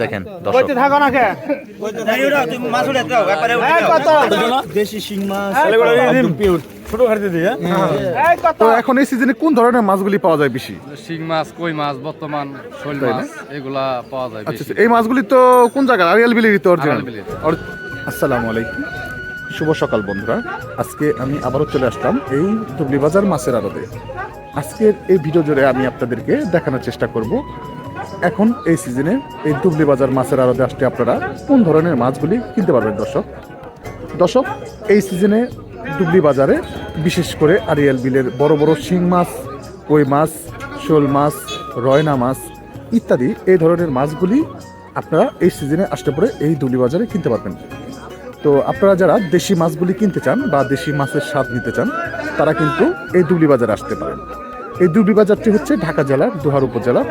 দেখেন ছোট দিয়ে তো এখন এই সিজনে কোন ধরনের মাছগুলি পাওয়া যায় বেশি? শিং মাছ কই মাছ বর্তমান শৈল মাছ এগুলা পাওয়া যায় আচ্ছা এই মাছগুলি তো কোন জায়গার? আরিয়াল বিলেরই তো অরিজিনাল আসসালামু আলাইকুম। শুভ সকাল বন্ধুরা। আজকে আমি আবারও চলে আসলাম এই বাজার মাছের আড়তে। আজকের এই ভিডিও জুড়ে আমি আপনাদেরকে দেখানোর চেষ্টা করব। এখন এই সিজনে এই বাজার মাছের আড়তে আসতে আপনারা কোন ধরনের মাছগুলি কিনতে পারবেন, দর্শক? দর্শক, এই সিজনে ডুবলি বাজারে বিশেষ করে আরিয়াল বিলের বড় বড় শিং মাছ, কই মাছ, শোল মাছ, রয়না মাছ ইত্যাদি এই ধরনের মাছগুলি আপনারা এই সিজনে আসতে পরে এই ডুবলি বাজারে কিনতে পারবেন। তো আপনারা যারা দেশি মাছগুলি কিনতে চান বা দেশি মাছের স্বাদ নিতে চান তারা কিন্তু এই দুবলি বাজারে আসতে পারেন। এই দুবলি বাজারটি হচ্ছে ঢাকা জেলার দোহার উপজেলার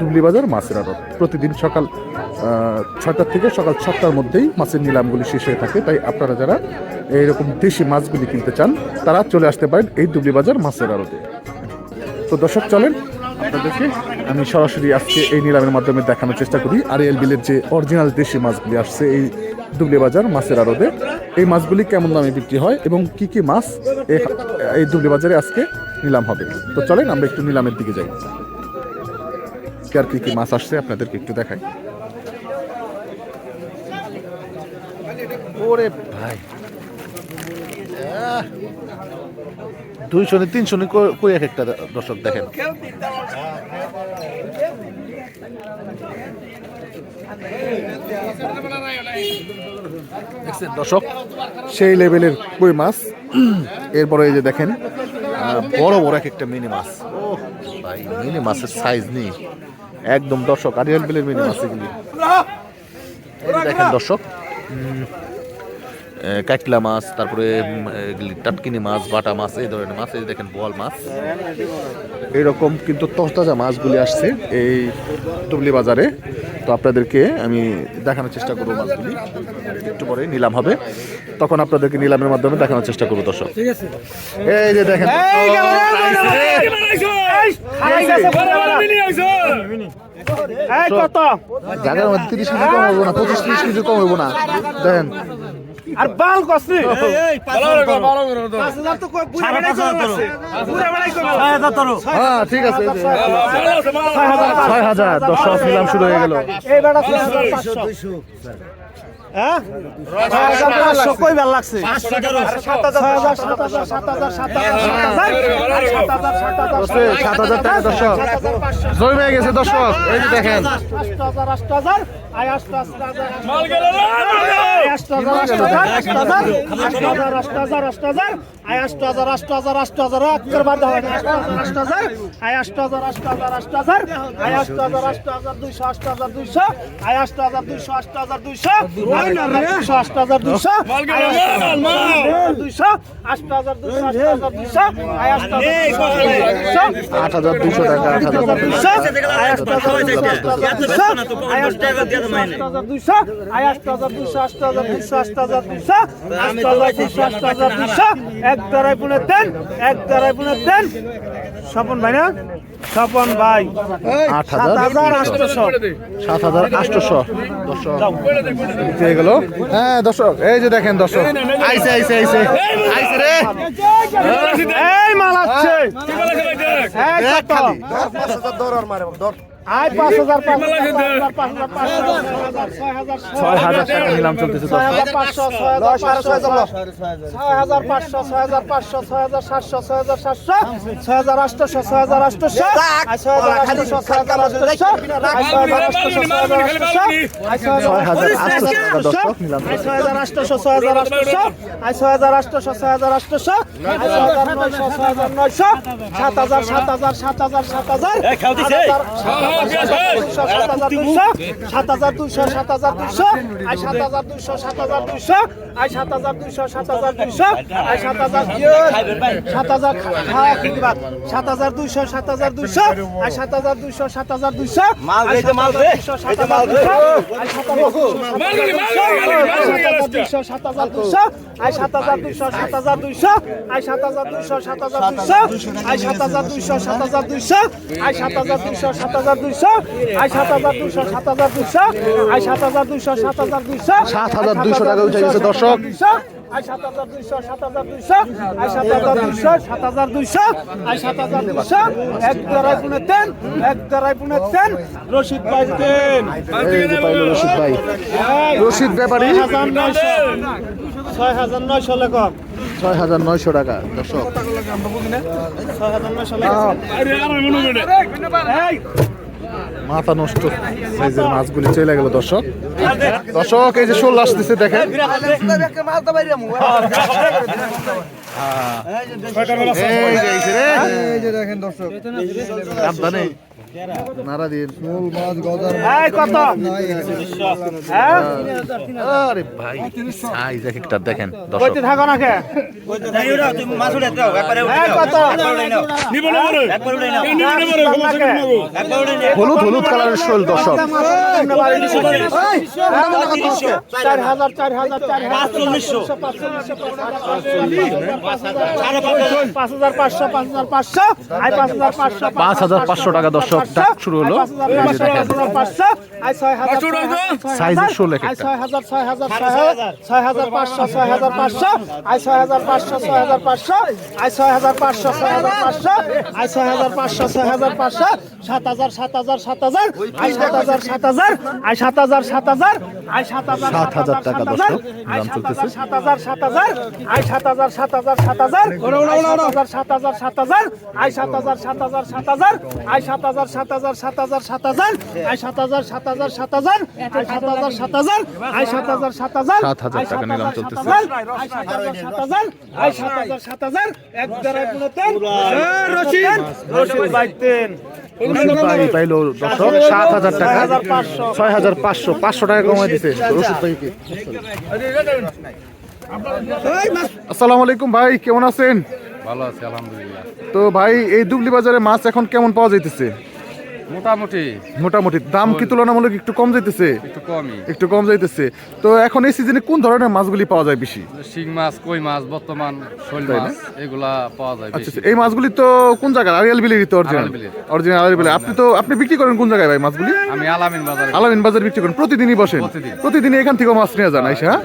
দুবলি বাজার মাছের আড়ত। প্রতিদিন সকাল আহ, ছয়টার থেকে সকাল সাতটার মধ্যেই মাছের নিলামগুলি শেষ হয়ে থাকে। তাই আপনারা যারা এইরকম দেশি মাছগুলি কিনতে চান তারা চলে আসতে পারেন এই দুবলি বাজার মাছের আড়তে। তো দর্শক চলেন আপনাদেরকে আমি সরাসরি আজকে এই নিলামের মাধ্যমে দেখানোর চেষ্টা করি। আরিয়াল বিলের যে অরিজিনাল দেশি মাছগুলি আসছে এই দুবলি বাজার মাছের আড়তে, এই মাছগুলি কেমন দামে বিক্রি হয় এবং কি কি মাছ এই দুবলি বাজারে আজকে নিলাম হবে? তো চলেন, আমরা একটু নিলামের দিকে যাই। আর কি কি মাছ আসছে আপনাদেরকে একটু দেখাই। ওরে ভাই। দুইশো তিনশো কই এক একটা দর্শক দেখেন। দর্শক, সেই লেভেলের কই মাছ? এরপরে এই যে দেখেন বড় বড় এক একটা মিনি মাছ। ভাই, মিনি মাছের সাইজ নেই। একদম দর্শক আরিয়াল বিলের মিনি মাছ এগুলি। দেখেন দর্শক কাটলা মাছ তারপরে টাটকিনি মাছ বাটা মাছ এই ধরনের মাছ এই দেখেন বোয়াল মাছ। এরকম কিন্তু তরতাজা মাছগুলি আসছে এই টুবলি বাজারে। তো আপনাদেরকে আমি দেখানোর চেষ্টা করব মাছগুলি। একটু পরে নিলাম হবে। তখন আপনাদেরকে নিলামের মাধ্যমে দেখানোর চেষ্টা করব দর্শক। এই যে দেখেন জায়গার মধ্যে তিরিশ কেজি কম হব না পঁচিশ তিরিশ কেজি কম হব না। দেখেন আর বাল কসনি হ্যাঁ ঠিক আছে ছয় হাজার দাম নিলাম শুরু হয়ে গেল হ্যাঁ হয়ে গেছে দর্শক এই যে দেখেন হয় দুইশো আষ্ট হাজার দুইশো আষ্ট হাজার দুইশো আট হাজার দুশো টাকা আট হাজার দুইশো এক দাঁড়াই পুনে দেন এক দাঁড়াই পুনে দেন স্বপন ভাই না স্বপন ভাই আট হাজার আটশোশো সাত হাজার আটশোশো দর্শক পেয়ে গেল? হ্যাঁ দর্শক এই যে দেখেন দর্শক। আইসে আইসে আইসে আইসে রে। এই মাল আছে ছয় হাজার ছয় হাজার টাকা নিলাম চলতেছে ছয় দর্শক হাজার পাঁচশো ছয় হাজার পাঁচশো ছয় হাজার পাঁচশো ছয় হাজার পাঁচশো ছয় হাজার সাতশো ছয় হাজার আটশোশো ছয় হাজার আটশোশো ছয় হাজার আটশোশো ছয় হাজার আটশোশো ছয় হাজার আটশোশো ছয় হাজার আটশোশো আর সাত হাজার সাত হাজার সাত হাজার সাত হাজার সাত হাজার দুইশো সাত হাজার দুইশো আই সাত হাজার দুইশো সাত হাজার দুইশো আই সাত হাজার দুইশো সাত হাজার দুইশো আই সাত হাজার সাত হাজার হ্যাঁ সাত হাজার দুইশো সাত হাজার দুইশো আই সাত হাজার দুইশো সাত হাজার দুইশো সাত হাজার দুইশো সাত হাজার দুইশো সাত হাজার দুইশো সাত হাজার দুইশো আই সাত হাজার দুইশো সাত হাজার দুইশো আই আই সাত হাজার দুইশো সাত হাজার দুইশো আই সাত হাজার দুইশো সাত হাজার দুইশো আই সাত হাজার দুইশো সাত হাজার দুইশো আই সাত হাজার দুইশো সাত হাজার দুইশো আই সাত হাজার দুইশো সাত হাজার দুইশো 7,200 টাকা উঠে গেছে, দর্শক। আই সাত হাজার দুইশো সাত হাজার দুইশো আই সাত হাজার দুইশো সাত হাজার দুইশো আই সাত হাজার দুইশো এক দাঁড়াই পুনে তেন এক দাঁড়াই পুনে তেন রশিদ ভাই তেন এই যে পাইলো রশিদ ভাই রশিদ ব্যাপারী ছয় হাজার নয়শো লেখক ছয় হাজার নয়শো টাকা দর্শক। মাথা নষ্ট সাইজের মাছগুলি চলে গেল দর্শক। দর্শক এই যে শোল আসতেছে দেখেন। এই যে, এই যে রে। সাবধানে নাড়া দিয়ে এই কত হ্যাঁ আরে ভাই সাইজ এক একটা দেখেন দর্শক কইতে থাকো না কে মাছ উঠে দাও একবারে উঠে দাও কত নিব না বলে একবারে উঠে নাও নিব না বলে দাম না কে? একবারে উঠে নাও হলুদ হলুদ কালারের শোল দর্শক চার হাজার চার হাজার চার হাজার পাঁচচল্লিশশো। পাঁচশো পাঁচ হাজার পাঁচশো পাঁচ হাজার পাঁচশো পাঁচ হাজার পাঁচশো টাকা দর্শক ডাক শুরু হলো এই যে পাঁচশো আই ছয় হাজার সাইজের এক একটা ছয় হাজার ছয় হাজার ছয় হাজার ছয় হাজার পাঁচশো ছয় হাজার পাঁচশো আই ছয় হাজার পাঁচশো ছয় হাজার পাঁচশো আই ছয় হাজার পাঁচশো ছয় হাজার পাঁচশো আই ছয় হাজার পাঁচশো ছয় হাজার পাঁচশো সাত হাজার সাত হাজার সাত হাজার আই সাত হাজার সাত হাজার আই সাত হাজার সাত হাজার সাত হাজার সাত হাজার টাকা দর্শক, আই দাম সাত চলতেছে। হাজার সাত হাজার সাত হাজার আই সাত হাজার সাত হাজার সাত হাজার সাত হাজার সাত হাজার আই সাত হাজার সাত হাজার সাত হাজার আই সাত হাজার সাত হাজার সাত হাজার সাত হাজার আই সাত হাজার সাত হাজার সাত হাজার আই সাত হাজার সাত হাজার আই সাত হাজার সাত হাজার সাত হাজার টাকা নিলাম চলতেছে। আই সাত হাজার সাত হাজার আই সাত হাজার সাত হাজার এক দেড়াই পুনতেন রশিদ রশিদ বাইতেন রশিদ ভাই দর্শক সাত হাজার টাকা ছয় হাজার পাঁচশো পাঁচশো টাকা কমাই দিছে আসসালামু আলাইকুম ভাই কেমন আছেন? ভালো আছি আলহামদুলিল্লাহ। তো ভাই এই দুবলি বাজারে মাছ এখন কেমন পাওয়া যাইতেছে? মোটামুটি। মোটামুটি। দাম কি তুলনামূলক একটু কম যাইতেছে? একটু কমই। একটু কম যাইতেছে। তো এখন এই সিজনে কোন ধরনের মাছগুলি পাওয়া যায় বেশি? শিং মাছ কই মাছ বর্তমান শৈল মাছ এগুলা পাওয়া যায় আচ্ছা আচ্ছা, এই মাছগুলি তো কোন জায়গায় আরিয়াল বিলেরই তো অরিজিনাল অরিজিনাল আরিয়াল বিলের। আপনি তো আপনি বিক্রি করেন কোন জায়গায় ভাই মাছগুলি? আমি আলামিন বাজারে আলামিন বাজার বিক্রি করেন। প্রতিদিনই বসেন? প্রতিদিন। এখান থেকে মাছ নিয়ে যান আইসা হ্যাঁ?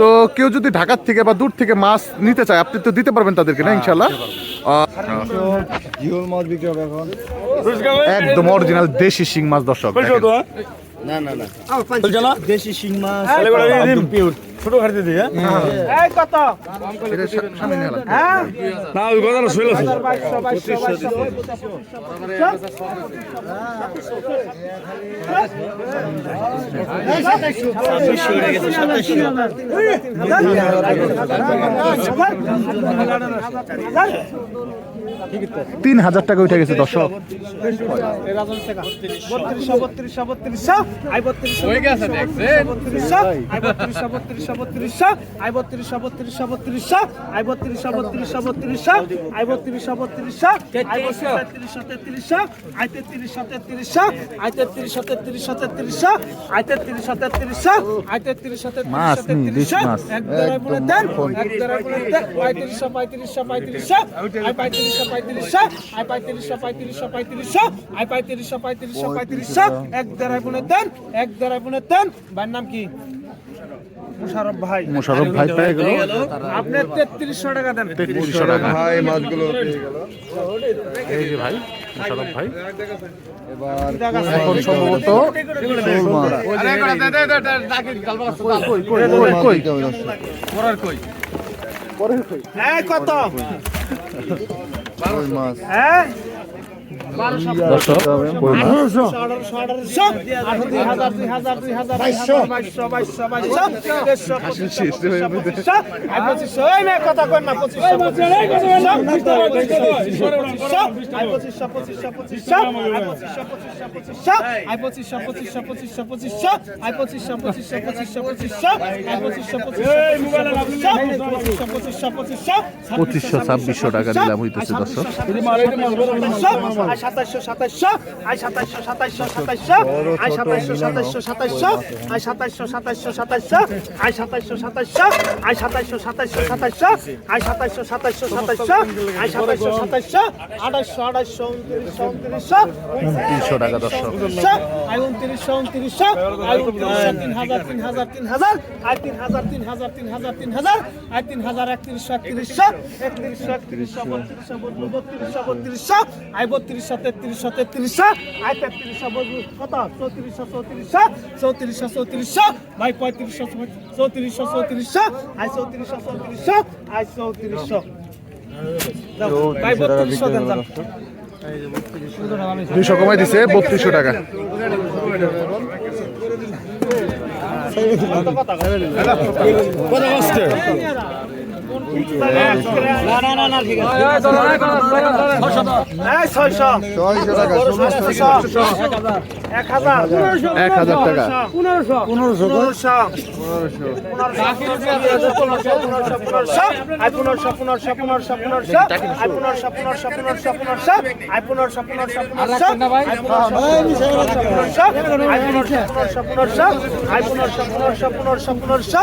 তো কেউ যদি ঢাকার থেকে বা দূর থেকে মাছ নিতে চায় আপনি তো দিতে পারবেন তাদেরকে না ইনশাল্লাহ জিওল মাছ বিক্রি হবে এখন। একদম অরিজিনাল দেশি শিং মাছ দর্শক না না না। দেশি শিং মাছ ছোট খাড়িতে দিয়ে হ্যাঁ এই কত। হ্যাঁ না ওই কথা শৈল আছে তিন হাজার টাকা উঠে গেছে দর্শক বত্রিশশো বত্রিশশো বত্রিশশো আই বত্রিশশো হয়ে গেছে দেখছে বত্রিশশো বত্রিশশো বত্রিশশো বত্রিশশো আই বত্রিশশো বত্রিশশো বত্রিশশো আই বত্রিশশো বত্রিশশো বত্রিশশো আই বত্রিশশো বত্রিশশো আই তেত্রিশশো তেত্রিশশো আই তেত্রিশশো তেত্রিশশো আই তেত্রিশশো তেত্রিশশো তেত্রিশশো আই তেত্রিশশো তেত্রিশশো আই তেত্রিশশো তেত্রিশশো মাছ। এক দেড়াই বলে দেন এক দেড়াই বলে দেন পঁয়ত্রিশশো পঁয়ত্রিশশো পঁয়ত্রিশশো আই পঁয়ত্রিশশো পঁয়ত্রিশশো আই পঁয়ত্রিশশো পঁয়ত্রিশশো পঁয়ত্রিশশো আই পঁয়ত্রিশশো পঁয়ত্রিশশো পঁয়ত্রিশশো এক দেড়াই বলে দেন এক দেড়াই বলে দেন ভাইয়ের নাম কি মুশারফ ভাই। মোশারফ ভাই পেয়ে গেল। আপনি তেত্রিশশো টাকা দেন। তেত্রিশশো টাকা। ভাই মাছগুলো এই যে ভাই মোশারফ ভাই। এখন সম্ভবত কত হ্যাঁ কই মাছ এই কই পঁচিশশো ছাব্বিশশো টাকা দিলাম হইতেছে দর্শক সাতাইশশো সাতাইশশো আই সাতাইশশো সাতাইশশো সাতাইশশো আই সাতাইশশো সাতাইশশো সাতাইশশো আই সাতাইশশো সাতাইশশো সাতাইশশো আই সাতাইশশো সাতাইশশো আই সাতাইশশো সাতাইশশো সাতাইশশো আই সাতাইশশো সাতাইশশো সাতাইশশো আই সাতাইশশো সাতাইশশো আড়াইশো আড়াইশো উনত্রিশশো উনত্রিশশো তিনশো টাকা উনত্রিশশো আই উনত্রিশশো উনত্রিশশো আই উনত্রিশশো তিন হাজার তিন হাজার তিন হাজার আই তিন হাজার তিন হাজার তিন হাজার তিন হাজার আই তিন হাজার একত্রিশশো একত্রিশশো একত্রিশশো একত্রিশশো বত্রিশশো বত্রিশশো বত্রিশশো আই বত্রিশশো তেত্রিশশো তেত্রিশশো। আই তেত্রিশশো বত্রিশ কত? চৌত্রিশশো চৌত্রিশশো। চৌত্রিশশো চৌত্রিশশো। ভাই পঁয়ত্রিশশো চৌত্রিশশো চৌত্রিশশো। আই চৌত্রিশশো চৌত্রিশশো। আই চৌত্রিশশো। ভাই বত্রিশশো দেন যান। দুইশো কমাই দিছে বত্রিশশো টাকা। এই এক হাজার। টাকা পনেরোশো পনেরোশো পনেরোশো পনেরোশো পনেরোশো পনেরোশো পনেরোশো আই পনেরোশো পনেরোশো পনেরোশো পনেরোশো আই পনেরোশো পনেরোশো পনেরোশো আই পনেরোশো পনেরোশো আই পনেরোশো পনেরোশো পনেরোশো পনেরোশো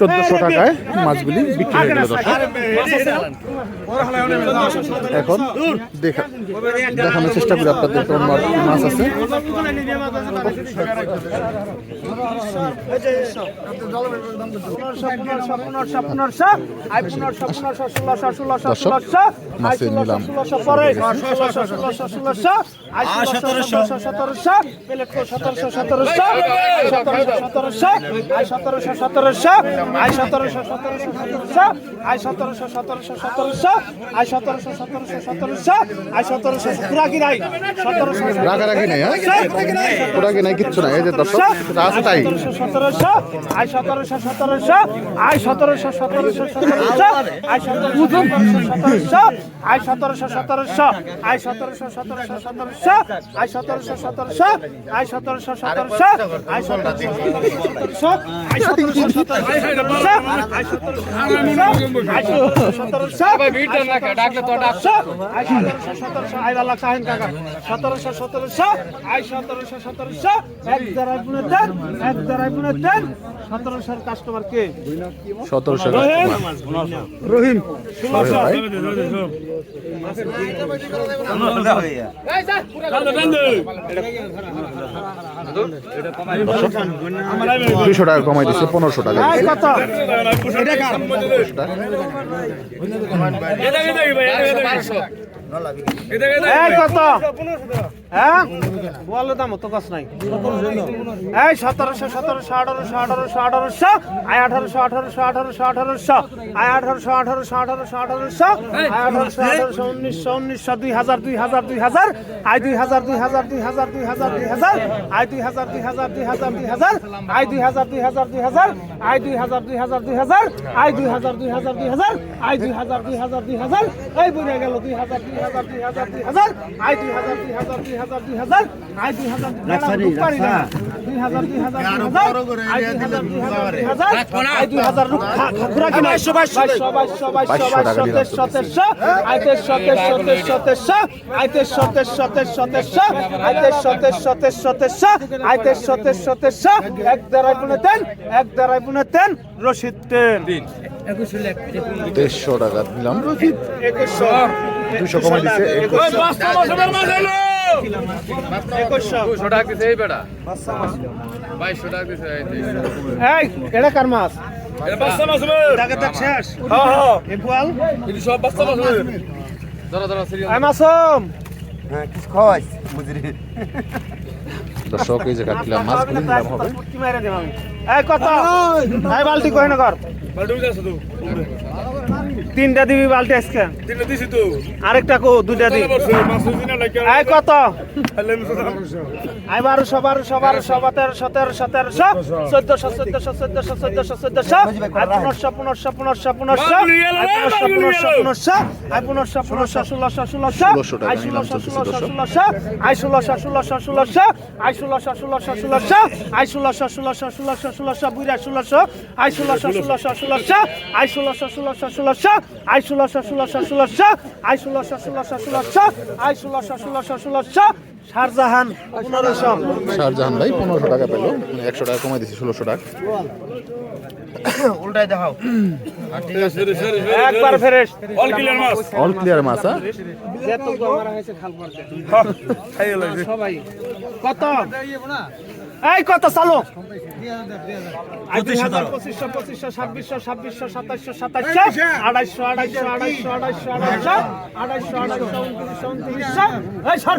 চোদ্দশো টাকায় মাছগুলি বিক্রি হয়ে গেল দর্শক এখন দেখা দেখানোর চেষ্টা করি আপনাদের কোন মাছ আছে মাছের নিলাম। রাগারাগি নাই হ্যাঁ পুরাগি নাই কিচ্ছু নাই এই যে দর্শক রাস্তায় সতেরোশো আই সতেরোশো সতেরোশো সতেরোশো সতেরোশো সতেরোশো আই সতেরোশো আই সতেরোশো সতেরোশো আই সতেরোশো সতেরোশো সতেরোশো আই সতেরোশো সতেরোশো আই সতেরোশো সতেরোশো আই সতেরোশো সতেরোশো আই সতেরোশো সতেরোশো আই সতেরোশো সতেরোশো ডাকলে তো ডাক আই সতেরোশো সতেরোশো সতেরোশো সতেরোশো আই সতেরোশো সতেরোশো এক দাঁড়ায় পুনে দেন এক দাঁড়ায় পুনে দেন সতেরোশোর কাস্টমার কে সতেরোশো রহিম ভাই দুইশো টাকা কমাই দিচ্ছে পনেরোশো টাকা কত হ্যাঁ বলো দাম তো কাজ নাই এই সতেরোশো সতেরোশো আঠারোশো আঠারোশো আঠারোশো আই আঠারোশো আঠারোশো আঠারোশো আঠারোশো আই আঠারোশো আঠারোশো আঠারোশো আঠারোশো আই আঠারোশো আঠারোশো উনিশশো উনিশশো দুই হাজার দুই হাজার দুই হাজার আই দুই হাজার দুই হাজার দুই হাজার দুই হাজার দুই হাজার আই দুই হাজার দুই হাজার দুই হাজার দুই হাজার আই দুই হাজার দুই হাজার দুই হাজার আই দুই হাজার দুই হাজার দুই হাজার আই দুই হাজার দুই হাজার দুই হাজার আই দুই হাজার দুই হাজার দুই হাজার এই বুঝে গেল দুই হাজার দুই হাজার দুই হাজার দুই হাজার আই দুই হাজার দুই হাজার দুই হাজার দুই দুই দুই দুই দুই ঘুরা কিনা? এক বুনে দেন এক বুনে দেন রশিদ টাকা দিলাম একুশশো দুইশো কমাই দিচ্ছে দুশো এটা কার মাছ? হ্যাঁ দর্শক এই যে কাটলাম মাছগুলি নিলাম হবে। পুটকি মেরে দেব আমি এই কত? এই বালতি কই না কর। তিনটা দিবি বালতি আজকে। তিনটা দিছি তো। আরেকটা কো দুইটা দি। আয় কত? আয় বারোশো বারোশো বারোশো তেরোশো তেরোশো তেরোশো চোদ্দশো চোদ্দশো চোদ্দশো চোদ্দশো চোদ্দশো। আয় পনেরোশো পনেরোশো পনেরোশো পনেরোশো আয় পনেরোশো পনেরোশো। পনেরোশো আয় পনেরোশো পনেরোশো ষোলোশো ষোলোশো। 1600 টাকা আয় ষোলোশো ষোলোশো 1600 ষোলোশো আয় ষোলোশো ষোলোশো ষোলোশো। আয় ষোলোশো ষোলোশো ষোলোশো। আয় ষোলোশো ষোলোশো ষোলোশো ষোলোশো বুড়া ষোলোশো। আয় ষোলোশো ষোলোশো ষোলোশো। আয় ষোলোশো ষোলোশো ষোলোশো। আয় ষোলোশো ষোলোশো ষোলোশো আয় ষোলোশো ষোলোশো ষোলোশো আয় ষোলোশো ষোলোশো ষোলোশো শাহজাহান পনেরোশো। শাহজাহান ভাই পনেরোশো টাকা পেল মানে একশো টাকা কমাই দিচ্ছি ষোলোশো টাকা। উল্টাই দেখাও। একবার ফেরেশ অল ক্লিয়ার মাছ অল ক্লিয়ার মাছ হ্যাঁ? খাইয়ে লাগছে কত? এই কত চালো? আই দুই হাজার পঁচিশশো পঁচিশশো ছাব্বিশশো ছাব্বিশশো সাতাশশো সাতাশশো আড়াইশো আড়াইশো আড়াইশো আড়াইশো আড়াইশো আড়াইশো আড়াইশো উনত্রিশশো উনত্রিশশো। এই সর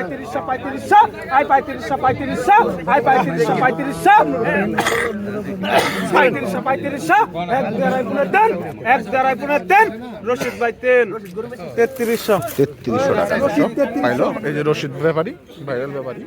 পঁয়ত্রিশশো পঁয়ত্রিশশো আই পঁয়ত্রিশশো পঁয়ত্রিশশো আই পঁয়ত্রিশশো পঁয়ত্রিশশো। পঁয়ত্রিশশো পঁয়ত্রিশশো এক দেড়াই পুনের দেন এক দেড়াই পুনের দেন রশিদ ভাই তেন। তেত্রিশশো। তেত্রিশশো টাকা। পাইলো। এই যে রশিদ ব্যাপারী ভাইরাল ব্যাপারী